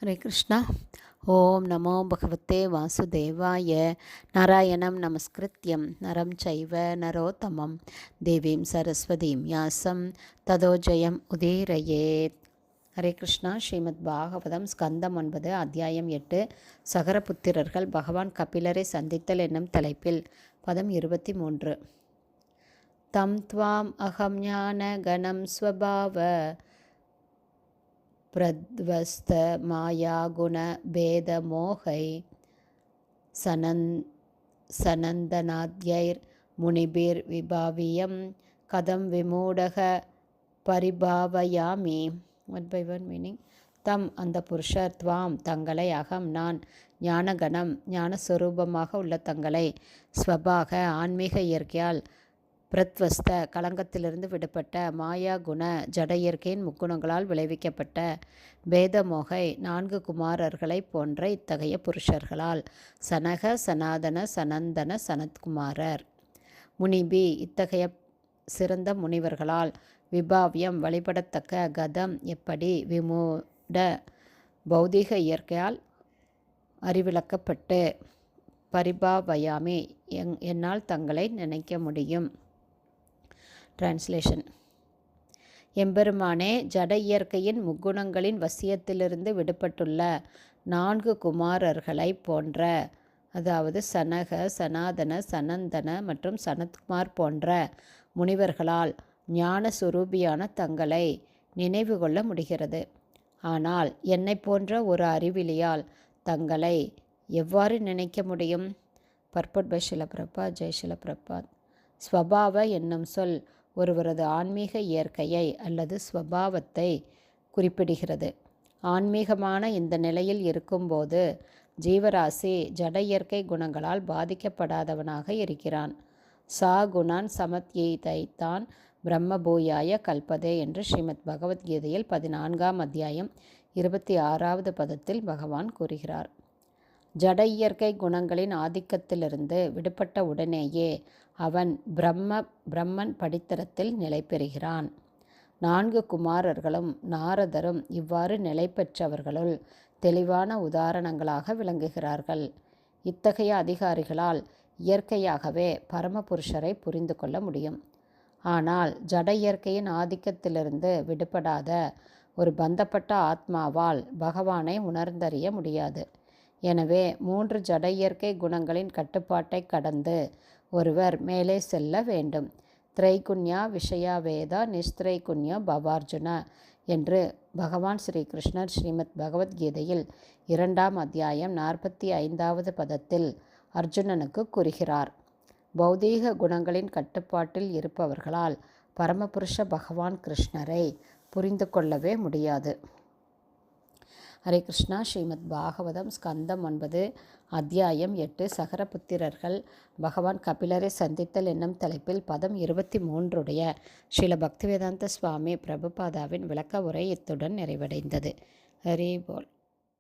ஹரே கிருஷ்ணா. ஓம் நமோ பகவத்தே வாசுதேவாய. நாராயணம் நமஸ்கிருத்யம். நரம் சைவ நரோத்தமம். தேவீம் சரஸ்வதீம் யாசம். ததோஜயம் உதீரையே. ஹரே கிருஷ்ணா. ஸ்ரீமத் பாகவதம் ஸ்கந்தம் ஒன்பது அத்தியாயம் எட்டு. சகரபுத்திரர்கள் பகவான் கபிலரை சந்தித்தல் என்னும் தலைப்பில். பதம் இருபத்தி மூன்று தம் துவாம் அகம் ஞான கணம் ஸ்வபாவ. பிரத்வஸ்த மாயா குண பேத மோகை சனந் சனந்தனாத்யைர் முனிபிர் விபாவியம் கதம் விமூடக பரிபாவயாமி. ஒன் பை ஒன் மீனிங் தம் அந்த புருஷர் துவாம் தங்களை அகம் நான். ஞானகணம் ஞானஸ்வரூபமாக உள்ள தங்களை. ஸ்வபாக ஆன்மீக இயற்கையால் பிரத்வஸ்த களங்கத்திலிருந்து விடுபட்ட மாயா குண ஜட இயற்கையின் முக்குணங்களால் விளைவிக்கப்பட்ட பேதமோகை நான்கு குமாரர்களை போன்ற இத்தகைய புருஷர்களால் சனக சனாதன சனந்தன சனத்குமாரர். முனிபி இத்தகைய சிறந்த முனிவர்களால் விபாவியம் வழிபடத்தக்க கதம் எப்படி விமூட பௌதிக இயற்கையால் அறிவிளக்கப்பட்டு பரிபாவயாமி எங் என்னால் தங்களை நினைக்க முடியும். டிரான்ஸ்லேஷன் எம்பெருமானே ஜட இயற்கையின் முக்குணங்களின் வசியத்திலிருந்து விடுபட்டுள்ள நான்கு குமாரர்களை போன்ற அதாவது சனக சனாதன சனந்தன மற்றும் சனத்குமார் போன்ற முனிவர்களால் ஞான சுரூபியான தங்களை நினைவு கொள்ள முடிகிறது. ஆனால் என்னை போன்ற ஒரு அறிவிலியால் தங்களை எவ்வாறு நினைக்க முடியும்? பர்பட் பை ஷிலபிரபாத் ஜெய் ஸ்வபாவ என்னும் சொல் ஒருவரது ஆன்மீக இயற்கையை அல்லது ஸ்வபாவத்தை குறிப்பிடுகிறது. ஆன்மீகமான இந்த நிலையில் இருக்கும்போது ஜீவராசி ஜட இயற்கை குணங்களால் பாதிக்கப்படாதவனாக இருக்கிறான். சா குணான் சமத்யீதை தான் பிரம்மபூயாய கல்பதே என்று ஸ்ரீமத் பகவத்கீதையில் பதினான்காம் அத்தியாயம் இருபத்தி ஆறாவது பதத்தில் பகவான் கூறுகிறார். ஜட இயற்கை குணங்களின் ஆதிக்கத்திலிருந்து விடுபட்ட உடனேயே அவன் பிரம்ம பிரம்மன் படித்தரத்தில் நிலை பெறுகிறான். நான்கு குமாரர்களும் நாரதரும் இவ்வாறு நிலை பெற்றவர்களுள் தெளிவான உதாரணங்களாக விளங்குகிறார்கள். இத்தகைய அதிகாரிகளால் இயற்கையாகவே பரமபுருஷரை புரிந்து கொள்ள முடியும். ஆனால் ஜட இயற்கையின் ஆதிக்கத்திலிருந்து விடுபடாத ஒரு பந்தப்பட்ட ஆத்மாவால் பகவானை உணர்ந்தறிய முடியாது. எனவே மூன்று ஜட இயற்கை குணங்களின் கட்டுப்பாட்டை கடந்து ஒருவர் மேலே செல்ல வேண்டும். திரைகுன்யா விஷயா வேதா நிஸ்திரைகுன்யா பவார்ஜுனா என்று பகவான் ஸ்ரீகிருஷ்ணர் ஸ்ரீமத் பகவத்கீதையில் இரண்டாம் அத்தியாயம் நாற்பத்தி ஐந்தாவது பதத்தில் அர்ஜுனனுக்கு கூறுகிறார். பௌதீக குணங்களின் கட்டுப்பாட்டில் இருப்பவர்களால் பரமபுருஷ பகவான் கிருஷ்ணரை புரிந்து கொள்ளவே முடியாது. ஹரே கிருஷ்ணா. ஸ்ரீமத் பாகவதம் ஸ்கந்தம் ஒன்பது அத்தியாயம் எட்டு சகரபுத்திரர்கள். பகவான் கபிலரை சந்தித்தல் என்னும் தலைப்பில் பதம் இருபத்தி மூன்றுடைய ஸ்ரீல பக்திவேதாந்த சுவாமி பிரபுபாதாவின் விளக்க உரை இத்துடன் நிறைவடைந்தது. ஹரி போல்.